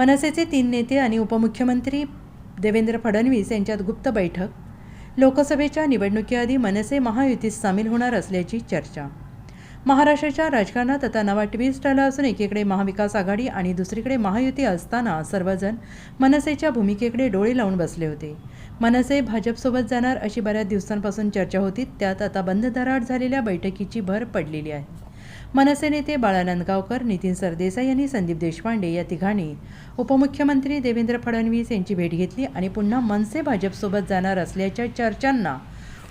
मनसेचे तीन नेते आणि उपमुख्यमंत्री देवेंद्र फडणवीस यांच्यात गुप्त बैठक. लोकसभेच्या निवडणुकीआधी मनसे महायुतीत सामील होणार असल्याची चर्चा. महाराष्ट्राच्या राजकारणात आता नवा ट्विस्ट आला असून एकीकडे महाविकास आघाडी आणि दुसरीकडे महायुती असताना सर्वजण मनसेच्या भूमिकेकडे डोळे लावून बसले होते. मनसे भाजपसोबत जाणार अशी बऱ्याच दिवसांपासून चर्चा होती त्यात आता बंद दराड झालेल्या बैठकीची भर पडलेली आहे. मनसे नेते बाळा नांदगावकर नितीन सरदेसाई यांनी संदीप देशपांडे या तिघांनी उपमुख्यमंत्री देवेंद्र फडणवीस यांची भेट घेतली आणि पुन्हा मनसे भाजपसोबत जाणार असल्याच्या चर्चांना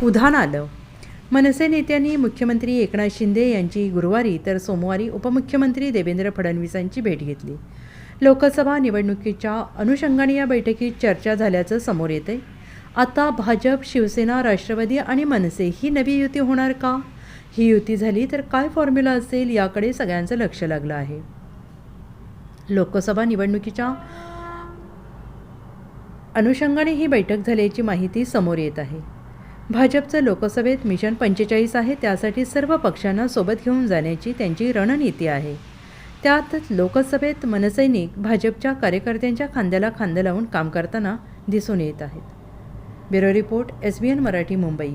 उधाण आलं. मनसे नेत्यांनी मुख्यमंत्री एकनाथ शिंदे यांची गुरुवारी तर सोमवारी उपमुख्यमंत्री देवेंद्र फडणवीसांची भेट घेतली. लोकसभा निवडणुकीच्या अनुषंगाने या बैठकीत चर्चा झाल्याचं समोर येते आता भाजप शिवसेना राष्ट्रवादी आणि मनसे ही नवी युती होणार का? ही युती झाली तर काय फॉर्म्युला असेल याकडे सगळ्यांचं लक्ष लागलं आहे. लोकसभा निवडणुकीच्या अनुषंगाने ही बैठक झाल्याची माहिती समोर येत आहे. भाजपचं लोकसभेत मिशन पंचेचाळीस आहे त्यासाठी सर्व पक्षांना सोबत घेऊन जाण्याची त्यांची रणनीती आहे. त्यात लोकसभेत मनसैनिक भाजपच्या कार्यकर्त्यांच्या खांद्याला खांदे लावून काम करताना दिसून येत आहेत. Bureau report S B N Marathi Mumbai.